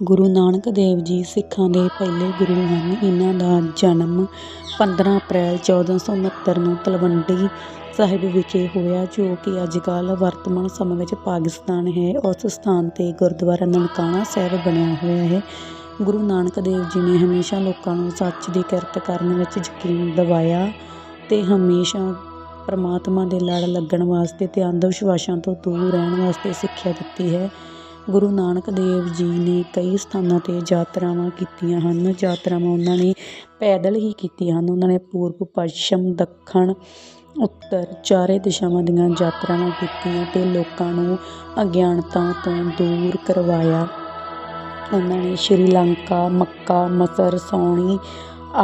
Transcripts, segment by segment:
ਗੁਰੂ ਨਾਨਕ ਦੇਵ ਜੀ ਸਿੱਖਾਂ ਦੇ ਪਹਿਲੇ ਗੁਰੂ ਹਨ। ਇਹਨਾਂ ਦਾ ਜਨਮ 15 ਅਪ੍ਰੈਲ 1469 ਨੂੰ ਤਲਵੰਡੀ ਸਾਹਿਬ ਵਿਖੇ ਹੋਇਆ, ਜੋ ਕਿ ਅੱਜ ਕੱਲ੍ਹ ਵਰਤਮਾਨ ਸਮੇਂ ਵਿੱਚ ਪਾਕਿਸਤਾਨ ਹੈ। ਉਸ ਸਥਾਨ 'ਤੇ ਗੁਰਦੁਆਰਾ ਨਨਕਾਣਾ ਸਾਹਿਬ ਬਣਿਆ ਹੋਇਆ ਹੈ। ਗੁਰੂ ਨਾਨਕ ਦੇਵ ਜੀ ਨੇ ਹਮੇਸ਼ਾ ਲੋਕਾਂ ਨੂੰ ਸੱਚ ਦੀ ਕਿਰਤ ਕਰਨ ਵਿੱਚ ਯਕੀਨ ਦਿਵਾਇਆ ਅਤੇ ਹਮੇਸ਼ਾ ਪਰਮਾਤਮਾ ਦੇ ਲੜ ਲੱਗਣ ਵਾਸਤੇ ਅਤੇ ਅੰਧ ਵਿਸ਼ਵਾਸਾਂ ਤੋਂ ਦੂਰ ਰਹਿਣ ਵਾਸਤੇ ਸਿੱਖਿਆ ਦਿੱਤੀ ਹੈ। ਗੁਰੂ ਨਾਨਕ ਦੇਵ ਜੀ ਨੇ ਕਈ ਸਥਾਨਾਂ 'ਤੇ ਯਾਤਰਾਵਾਂ ਕੀਤੀਆਂ ਹਨ। ਯਾਤਰਾਵਾਂ ਉਹਨਾਂ ਨੇ ਪੈਦਲ ਹੀ ਕੀਤੀਆਂ ਹਨ। ਉਹਨਾਂ ਨੇ ਪੂਰਬ, ਪੱਛਮ, ਦੱਖਣ, ਉੱਤਰ ਚਾਰੇ ਦਿਸ਼ਾਵਾਂ ਦੀਆਂ ਯਾਤਰਾਵਾਂ ਕੀਤੀਆਂ ਅਤੇ ਲੋਕਾਂ ਨੂੰ ਅਗਿਆਨਤਾ ਤੋਂ ਦੂਰ ਕਰਵਾਇਆ। ਉਹਨਾਂ ਨੇ ਸ਼੍ਰੀਲੰਕਾ, ਮੱਕਾ, ਮਸਰ, ਸੌਣੀ,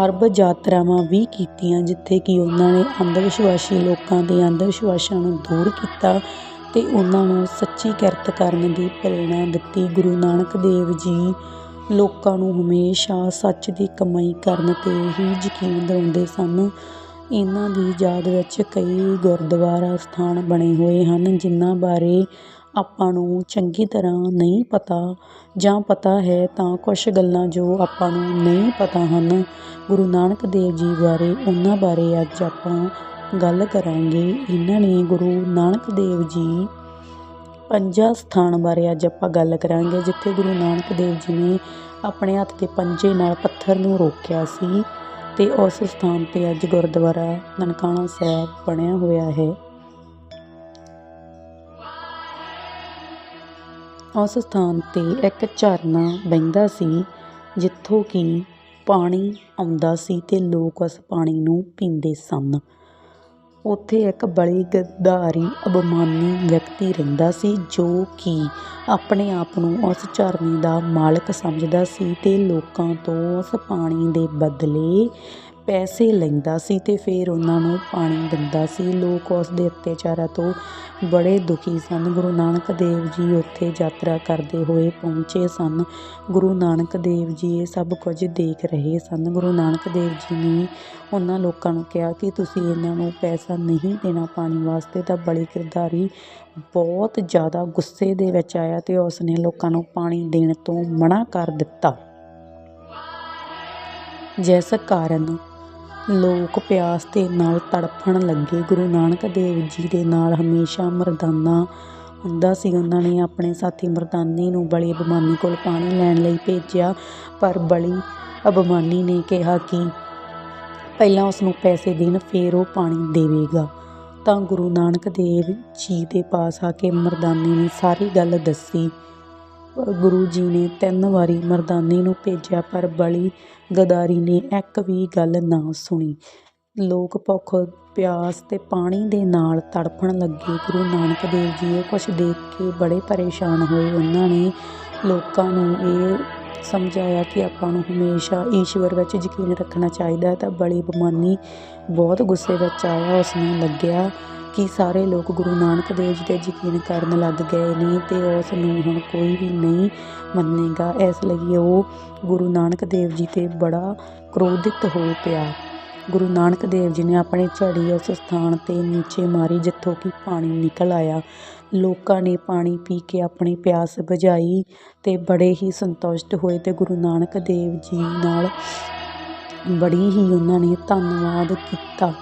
ਅਰਬ ਯਾਤਰਾਵਾਂ ਵੀ ਕੀਤੀਆਂ, ਜਿੱਥੇ ਕਿ ਉਹਨਾਂ ਨੇ ਅੰਧ ਵਿਸ਼ਵਾਸੀ ਲੋਕਾਂ ਦੇ ਅੰਧ ਵਿਸ਼ਵਾਸਾਂ ਨੂੰ ਦੂਰ ਕੀਤਾ। ਅਤੇ ਉਹਨਾਂ ਨੂੰ ਸੱਚੀ ਕਿਰਤ ਕਰਨ ਦੀ ਪ੍ਰੇਰਣਾ ਦਿੱਤੀ। ਗੁਰੂ ਨਾਨਕ ਦੇਵ ਜੀ ਲੋਕਾਂ ਨੂੰ ਹਮੇਸ਼ਾ ਸੱਚ ਦੀ ਕਮਾਈ ਕਰਨ 'ਤੇ ਹੀ ਯਕੀਨ ਦਿਵਾਉਂਦੇ ਸਨ। ਇਹਨਾਂ ਦੀ ਯਾਦ ਵਿੱਚ ਕਈ ਗੁਰਦੁਆਰਾ ਸਥਾਨ ਬਣੇ ਹੋਏ ਹਨ, ਜਿਨ੍ਹਾਂ ਬਾਰੇ ਆਪਾਂ ਨੂੰ ਚੰਗੀ ਤਰ੍ਹਾਂ ਨਹੀਂ ਪਤਾ ਜਾਂ ਪਤਾ ਹੈ ਤਾਂ ਕੁਛ ਗੱਲਾਂ ਜੋ ਆਪਾਂ ਨੂੰ ਨਹੀਂ ਪਤਾ ਹਨ। ਗੁਰੂ ਨਾਨਕ ਦੇਵ ਜੀ ਬਾਰੇ, ਉਹਨਾਂ ਬਾਰੇ ਅੱਜ ਆਪਾਂ ਗੱਲ ਕਰਾਂਗੇ, ਇਹਨਾਂ ਨੇ ਗੁਰੂ ਨਾਨਕ ਦੇਵ ਜੀ ਪੰਜਾਂ ਸਥਾਨ ਬਾਰੇ ਅੱਜ ਆਪਾਂ ਗੱਲ ਕਰਾਂਗੇ, ਜਿੱਥੇ ਗੁਰੂ ਨਾਨਕ ਦੇਵ ਜੀ ਨੇ ਆਪਣੇ ਹੱਥ ਦੇ ਪੰਜੇ ਨਾਲ ਪੱਥਰ ਨੂੰ ਰੋਕਿਆ ਸੀ ਤੇ ਉਸ ਸਥਾਨ 'ਤੇ ਅੱਜ ਗੁਰਦੁਆਰਾ ਨਨਕਾਣਾ ਸਾਹਿਬ ਬਣਿਆ ਹੋਇਆ ਹੈ। ਉਸ ਸਥਾਨ 'ਤੇ ਇੱਕ ਝਰਨਾ ਵਹਿੰਦਾ ਸੀ, ਜਿੱਥੋਂ ਕਿ ਪਾਣੀ ਆਉਂਦਾ ਸੀ ਤੇ ਲੋਕ ਉਸ ਪਾਣੀ ਨੂੰ ਪੀਂਦੇ ਸਨ। ਉੱਥੇ ਇੱਕ ਬੜੀ ਗੱਦਾਰੀ, ਅਭਿਮਾਨੀ ਵਿਅਕਤੀ ਰਹਿੰਦਾ ਸੀ ਜੋ ਕਿ ਆਪਣੇ ਆਪ ਨੂੰ ਉਸ ਝਰਨੇ ਦਾ ਮਾਲਕ ਸਮਝਦਾ ਸੀ ਅਤੇ ਲੋਕਾਂ ਤੋਂ ਉਸ ਪਾਣੀ ਦੇ ਬਦਲੇ ਪੈਸੇ ਲੈਂਦਾ ਸੀ ਅਤੇ ਫਿਰ ਉਹਨਾਂ ਨੂੰ ਪਾਣੀ ਦਿੰਦਾ ਸੀ। ਲੋਕ ਉਸ ਦੇ ਅਤਿਆਚਾਰਾਂ ਤੋਂ ਬੜੇ ਦੁਖੀ ਸਨ। ਗੁਰੂ ਨਾਨਕ ਦੇਵ ਜੀ ਉੱਥੇ ਯਾਤਰਾ ਕਰਦੇ ਹੋਏ ਪਹੁੰਚੇ ਸਨ। ਗੁਰੂ ਨਾਨਕ ਦੇਵ ਜੀ ਇਹ ਸਭ ਕੁਝ ਦੇਖ ਰਹੇ ਸਨ। ਗੁਰੂ ਨਾਨਕ ਦੇਵ ਜੀ ਨੇ ਉਹਨਾਂ ਲੋਕਾਂ ਨੂੰ ਕਿਹਾ ਕਿ ਤੁਸੀਂ ਇਹਨਾਂ ਨੂੰ ਪੈਸਾ ਨਹੀਂ ਦੇਣਾ ਪਾਣੀ ਵਾਸਤੇ ਤਾਂ ਬੜੀ ਕਿਰਦਾਰੀ ਬਹੁਤ ਜ਼ਿਆਦਾ ਗੁੱਸੇ ਦੇ ਵਿੱਚ ਆਇਆ ਅਤੇ ਉਸ ਨੇ ਲੋਕਾਂ ਨੂੰ ਪਾਣੀ ਦੇਣ ਤੋਂ ਮਨਾ ਕਰ ਦਿੱਤਾ। ਜਿਸ ਕਾਰਨ ਲੋਕ ਪਿਆਸ ਦੇ ਨਾਲ ਤੜਫਣ ਲੱਗੇ। ਗੁਰੂ ਨਾਨਕ ਦੇਵ ਜੀ ਦੇ ਨਾਲ ਹਮੇਸ਼ਾ ਮਰਦਾਨਾ ਹੁੰਦਾ ਸੀ। ਉਹਨਾਂ ਨੇ ਆਪਣੇ ਸਾਥੀ ਮਰਦਾਨੇ ਨੂੰ ਬਲੀ ਅਭਿਮਾਨੀ ਕੋਲ ਪਾਣੀ ਲੈਣ ਲਈ ਭੇਜਿਆ, ਪਰ ਬਲੀ ਅਭਿਮਾਨੀ ਨੇ ਕਿਹਾ ਕਿ ਪਹਿਲਾਂ ਉਸ ਨੂੰ ਪੈਸੇ ਦੇਣ, ਫਿਰ ਉਹ ਪਾਣੀ ਦੇਵੇਗਾ। ਤਾਂ ਗੁਰੂ ਨਾਨਕ ਦੇਵ ਜੀ ਦੇ ਪਾਸ ਆ ਕੇ ਮਰਦਾਨੇ ਨੇ ਸਾਰੀ ਗੱਲ ਦੱਸੀ। ਗੁਰੂ ਜੀ ਨੇ ਤਿੰਨ ਵਾਰੀ ਮਰਦਾਨੇ ਨੂੰ ਭੇਜਿਆ, ਪਰ ਬਲੀ ਗਦਾਰੀ ਨੇ ਇੱਕ ਵੀ ਗੱਲ ਨਾ ਸੁਣੀ। ਲੋਕ ਭੁੱਖ, ਪਿਆਸ ਅਤੇ ਪਾਣੀ ਦੇ ਨਾਲ ਤੜਫਣ ਲੱਗੇ। ਗੁਰੂ ਨਾਨਕ ਦੇਵ ਜੀ ਇਹ ਕੁਛ ਦੇਖ ਕੇ ਬੜੇ ਪਰੇਸ਼ਾਨ ਹੋਏ। ਉਹਨਾਂ ਨੇ ਲੋਕਾਂ ਨੂੰ ਇਹ ਸਮਝਾਇਆ ਕਿ ਆਪਾਂ ਨੂੰ ਹਮੇਸ਼ਾ ਈਸ਼ਵਰ ਵਿੱਚ ਯਕੀਨ ਰੱਖਣਾ ਚਾਹੀਦਾ ਹੈ। ਤਾਂ ਬਲੀ ਬਮਾਨੀ, ਬਹੁਤ ਗੁੱਸੇ ਵਿੱਚ ਆਇਆ ਉਸ ਨੂੰ ਲੱਗਿਆ ਕਿ ਸਾਰੇ ਲੋਕ ਗੁਰੂ ਨਾਨਕ ਦੇਵ ਜੀ 'ਤੇ ਯਕੀਨ ਕਰਨ ਲੱਗ ਗਏ ਨੇ ਅਤੇ ਉਸ ਨੂੰ ਹੁਣ ਕੋਈ ਵੀ ਨਹੀਂ ਮੰਨੇਗਾ। ਇਸ ਲਈ ਉਹ ਗੁਰੂ ਨਾਨਕ ਦੇਵ ਜੀ 'ਤੇ ਬੜਾ ਕ੍ਰੋਧਿਤ ਹੋ ਪਿਆ। ਗੁਰੂ ਨਾਨਕ ਦੇਵ ਜੀ ਨੇ ਆਪਣੀ ਝੜੀ ਉਸ ਸਥਾਨ 'ਤੇ ਨੀਚੇ ਮਾਰੀ ਜਿੱਥੋਂ ਕਿ ਪਾਣੀ ਨਿਕਲ ਆਇਆ। ਲੋਕਾਂ ਨੇ ਪਾਣੀ ਪੀ ਕੇ ਆਪਣੀ ਪਿਆਸ ਬੁਝਾਈ ਅਤੇ ਬੜੇ ਹੀ ਸੰਤੁਸ਼ਟ ਹੋਏ ਅਤੇ ਗੁਰੂ ਨਾਨਕ ਦੇਵ ਜੀ ਨਾਲ ਬੜੀ ਹੀ ਉਹਨਾਂ ਨੇ ਧੰਨਵਾਦ ਕੀਤਾ।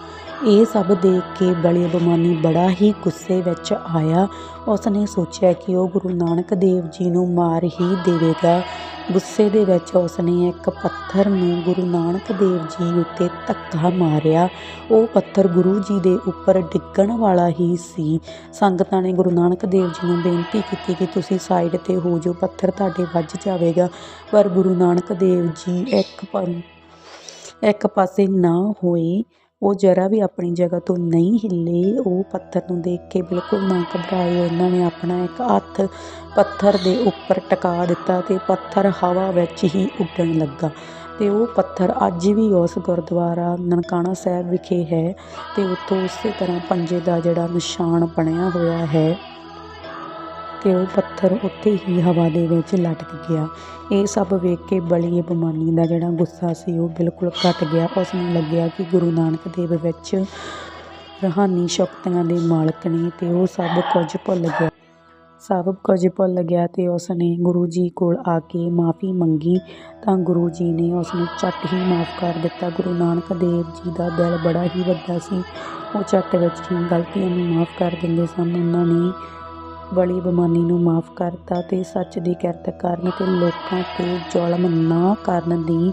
ਇਹ ਸਭ ਦੇਖ ਕੇ ਬਲੀ ਅਭਿਮਾਨੀ ਬੜਾ ਹੀ ਗੁੱਸੇ ਵਿੱਚ ਆਇਆ। ਉਸ ਨੇ ਸੋਚਿਆ ਕਿ ਉਹ ਗੁਰੂ ਨਾਨਕ ਦੇਵ ਜੀ ਨੂੰ ਮਾਰ ਹੀ ਦੇਵੇਗਾ। ਗੁੱਸੇ ਦੇ ਵਿੱਚ ਉਸ ਨੇ ਇੱਕ ਪੱਥਰ ਨੂੰ ਗੁਰੂ ਨਾਨਕ ਦੇਵ ਜੀ ਉੱਤੇ ਧੱਕਾ ਮਾਰਿਆ। ਉਹ ਪੱਥਰ ਗੁਰੂ ਜੀ ਦੇ ਉੱਪਰ ਡਿੱਗਣ ਵਾਲਾ ਹੀ ਸੀ। ਸੰਗਤਾਂ ਨੇ ਗੁਰੂ ਨਾਨਕ ਦੇਵ ਜੀ ਨੂੰ ਬੇਨਤੀ ਕੀਤੀ ਕਿ ਤੁਸੀਂ ਸਾਈਡ 'ਤੇ ਹੋ ਜਾਓ, ਪੱਥਰ ਤੁਹਾਡੇ ਵੱਜ ਜਾਵੇਗਾ। ਪਰ ਗੁਰੂ ਨਾਨਕ ਦੇਵ ਜੀ ਇੱਕ ਇੱਕ ਪਾਸੇ ਨਾ ਹੋਏ। ਉਹ ਜਰਾ ਵੀ ਆਪਣੀ ਜਗ੍ਹਾ ਤੋਂ ਨਹੀਂ ਹਿੱਲੇ, ਉਹ ਪੱਥਰ ਨੂੰ ਦੇਖ ਕੇ ਬਿਲਕੁਲ ਨਾ ਘਬਰਾਏ। ਉਹਨਾਂ ਨੇ ਆਪਣਾ ਇੱਕ ਹੱਥ ਪੱਥਰ ਦੇ ਉੱਪਰ ਟਿਕਾ ਦਿੱਤਾ ਅਤੇ ਪੱਥਰ ਹਵਾ ਵਿੱਚ ਹੀ ਉੱਡਣ ਲੱਗਾ। ਅਤੇ ਉਹ ਪੱਥਰ ਅੱਜ ਵੀ ਉਸ ਗੁਰਦੁਆਰਾ ਨਨਕਾਣਾ ਸਾਹਿਬ ਵਿਖੇ ਹੈ ਅਤੇ ਉੱਥੋਂ ਉਸੇ ਤਰ੍ਹਾਂ ਪੰਜੇ ਦਾ ਜਿਹੜਾ ਨਿਸ਼ਾਨ ਬਣਿਆ ਹੋਇਆ ਹੈ। ਕਿ ਉਹ ਪੱਥਰ ਉੱਥੇ ਹੀ ਹਵਾ ਦੇ ਵਿੱਚ ਲਟਕ ਗਿਆ। ਇਹ ਸਭ ਵੇਖ ਕੇ ਬਲੀ ਬਮਾਨੀ ਦਾ ਜਿਹੜਾ ਗੁੱਸਾ ਸੀ ਉਹ ਬਿਲਕੁਲ ਘਟ ਗਿਆ। ਉਸ ਨੂੰ ਲੱਗਿਆ ਕਿ ਗੁਰੂ ਨਾਨਕ ਦੇਵ ਵਿੱਚ ਰੂਹਾਨੀ ਸ਼ਕਤੀਆਂ ਦੇ ਮਾਲਕ ਨੇ ਅਤੇ ਉਹ ਸਭ ਕੁਝ ਭੁੱਲ ਗਿਆ। ਸਭ ਕੁਝ ਭੁੱਲ ਗਿਆ ਤੇ ਉਸ ਨੇ ਗੁਰੂ ਜੀ ਕੋਲ ਆ ਕੇ ਮਾਫ਼ੀ ਮੰਗੀ ਤਾਂ ਗੁਰੂ ਜੀ ਨੇ ਉਸ ਨੂੰ ਝੱਟ ਹੀ ਮਾਫ਼ ਕਰ ਦਿੱਤਾ। ਗੁਰੂ ਨਾਨਕ ਦੇਵ ਜੀ ਦਾ ਦਿਲ ਬੜਾ ਹੀ ਵੱਡਾ ਸੀ। ਉਹ ਝੱਟ ਵਿੱਚ ਹੀ ਗਲਤੀਆਂ ਨੂੰ ਮਾਫ਼ ਕਰ ਦਿੰਦੇ ਸਨ। ਉਹਨਾਂ ਨੇ ਬਲੀ ਬਮਾਨੀ ਨੂੰ ਮਾਫ਼ ਕਰਤਾ ਤੇ ਸੱਚ ਦੀ ਕਿਰਤ ਕਰਨ ਤੇ ਲੋਕਾਂ ਤੇ ਜ਼ੁਲਮ ਨਾ ਕਰਨ ਦੀ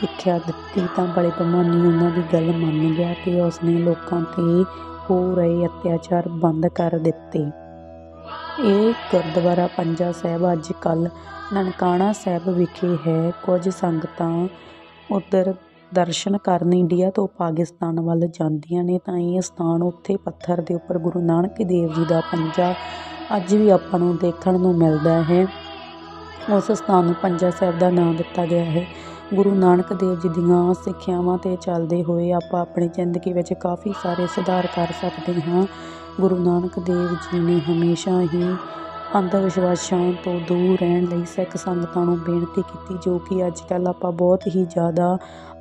ਸਿੱਖਿਆ ਦਿੱਤੀ, ਤਾਂ ਬੜੇ ਬਮਾਨੀ ਉਹਨਾਂ ਦੀ ਗੱਲ ਮੰਨ ਗਿਆ ਤੇ ਉਸਨੇ ਲੋਕਾਂ ਤੇ ਹੋ ਰਹੇ ਅਤਿਆਚਾਰ ਬੰਦ ਕਰ ਦਿੱਤੇ। ਇਹ ਗੁਰਦੁਆਰਾ ਪੰਜਾ ਸਾਹਿਬ ਅੱਜ ਕੱਲ੍ਹ ਨਨਕਾਣਾ ਸਾਹਿਬ ਵਿਖੇ ਹੈ। ਕੁਝ ਸੰਗਤਾਂ ਉੱਧਰ ਦਰਸ਼ਨ ਕਰਨ ਇੰਡੀਆ ਤੋਂ ਪਾਕਿਸਤਾਨ ਵੱਲ ਜਾਂਦੀਆਂ ਨੇ, ਤਾਂ ਇਹ ਸਥਾਨ ਉੱਥੇ ਪੱਥਰ ਦੇ ਉੱਪਰ ਗੁਰੂ ਨਾਨਕ ਦੇਵ ਜੀ ਦਾ ਪੰਜਾ ਅੱਜ ਵੀ ਆਪਾਂ ਨੂੰ ਦੇਖਣ ਨੂੰ ਮਿਲਦਾ ਹੈ। ਉਸ ਸਥਾਨ ਨੂੰ ਪੰਜਾ ਸਾਹਿਬ ਦਾ ਨਾਮ ਦਿੱਤਾ ਗਿਆ ਹੈ। ਗੁਰੂ ਨਾਨਕ ਦੇਵ ਜੀ ਦੀਆਂ ਸਿੱਖਿਆਵਾਂ 'ਤੇ ਚੱਲਦੇ ਹੋਏ ਆਪਾਂ ਆਪਣੀ ਜ਼ਿੰਦਗੀ ਵਿੱਚ ਕਾਫੀ ਸਾਰੇ ਸੁਧਾਰ ਕਰ ਸਕਦੇ ਹਾਂ। ਗੁਰੂ ਨਾਨਕ ਦੇਵ ਜੀ ਨੇ ਹਮੇਸ਼ਾ ਹੀ ਅੰਧ ਵਿਸ਼ਵਾਸਾਂ ਤੋਂ ਦੂਰ ਰਹਿਣ ਲਈ ਸਿੱਖ ਸੰਗਤਾਂ ਨੂੰ ਬੇਨਤੀ ਕੀਤੀ, ਜੋ ਕਿ ਅੱਜ ਕੱਲ੍ਹ ਆਪਾਂ ਬਹੁਤ ਹੀ ਜ਼ਿਆਦਾ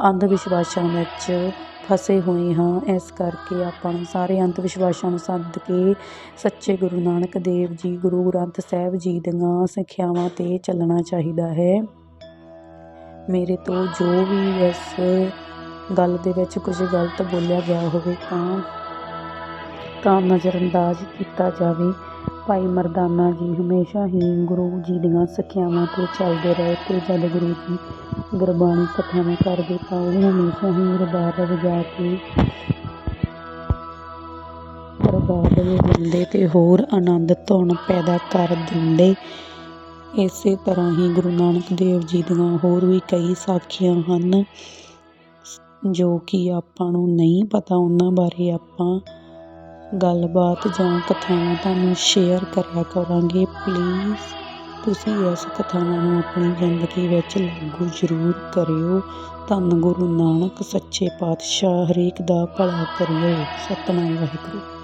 ਅੰਧ ਵਿਸ਼ਵਾਸਾਂ ਵਿੱਚ ਫਸੇ ਹੋਏ ਹਾਂ। ਇਸ ਕਰਕੇ ਆਪਾਂ ਨੂੰ ਸਾਰੇ ਅੰਧ ਵਿਸ਼ਵਾਸਾਂ ਨੂੰ ਸੱਦ ਕੇ ਸੱਚੇ ਗੁਰੂ ਨਾਨਕ ਦੇਵ ਜੀ, ਗੁਰੂ ਗ੍ਰੰਥ ਸਾਹਿਬ ਜੀ ਦੀਆਂ ਸਿੱਖਿਆਵਾਂ 'ਤੇ ਚੱਲਣਾ ਚਾਹੀਦਾ ਹੈ। ਮੇਰੇ ਤੋਂ ਜੋ ਵੀ ਇਸ ਗੱਲ ਦੇ ਵਿੱਚ ਕੁਝ ਗਲਤ ਬੋਲਿਆ ਗਿਆ ਹੋਵੇ ਤਾਂ ਤਾਂ ਨਜ਼ਰਅੰਦਾਜ਼ ਕੀਤਾ ਜਾਵੇ। ਭਾਈ ਮਰਦਾਨਾ ਜੀ ਹਮੇਸ਼ਾ ਹੀ ਗੁਰੂ ਜੀ ਦੀਆਂ ਸਿੱਖਿਆਵਾਂ 'ਤੇ ਚੱਲਦੇ ਰਹੇ ਅਤੇ ਜਦ ਗੁਰੂ ਜੀ ਗੁਰਬਾਣੀ ਕਥਾਵਾਂ ਕਰਦੇ ਤਾਂ ਉਹ ਹਮੇਸ਼ਾ ਹੀ ਰਬਾਬ ਵਜਾ ਕੇ ਰਬਾਬ ਵਜਾਉਂਦੇ ਤੇ ਹੋਰ ਆਨੰਦ ਧੁਨ ਪੈਦਾ ਕਰ ਦਿੰਦੇ। ਇਸੇ ਤਰ੍ਹਾਂ ਹੀ ਗੁਰੂ ਨਾਨਕ ਦੇਵ ਜੀ ਦੀਆਂ ਹੋਰ ਵੀ ਕਈ ਸਾਖੀਆਂ ਹਨ ਜੋ ਕਿ ਆਪਾਂ ਨੂੰ ਨਹੀਂ ਪਤਾ ਉਹਨਾਂ ਬਾਰੇ ਆਪਾਂ ਗੱਲਬਾਤ ਜਾਂ ਕਥਾਵਾਂ ਤੁਹਾਨੂੰ ਸ਼ੇਅਰ ਕਰਿਆ ਕਰਾਂਗੇ। ਪਲੀਜ਼ ਤੁਸੀਂ ਇਸ ਕਥਾਵਾਂ ਨੂੰ ਆਪਣੀ ਜ਼ਿੰਦਗੀ ਵਿੱਚ ਲਾਗੂ ਜ਼ਰੂਰ ਕਰਿਓ। ਧੰਨ ਗੁਰੂ ਨਾਨਕ, ਸੱਚੇ ਪਾਤਸ਼ਾਹ, ਹਰੇਕ ਦਾ ਭਲਾ ਕਰਿਓ। ਸਤਨਾਮ ਵਾਹਿਗੁਰੂ।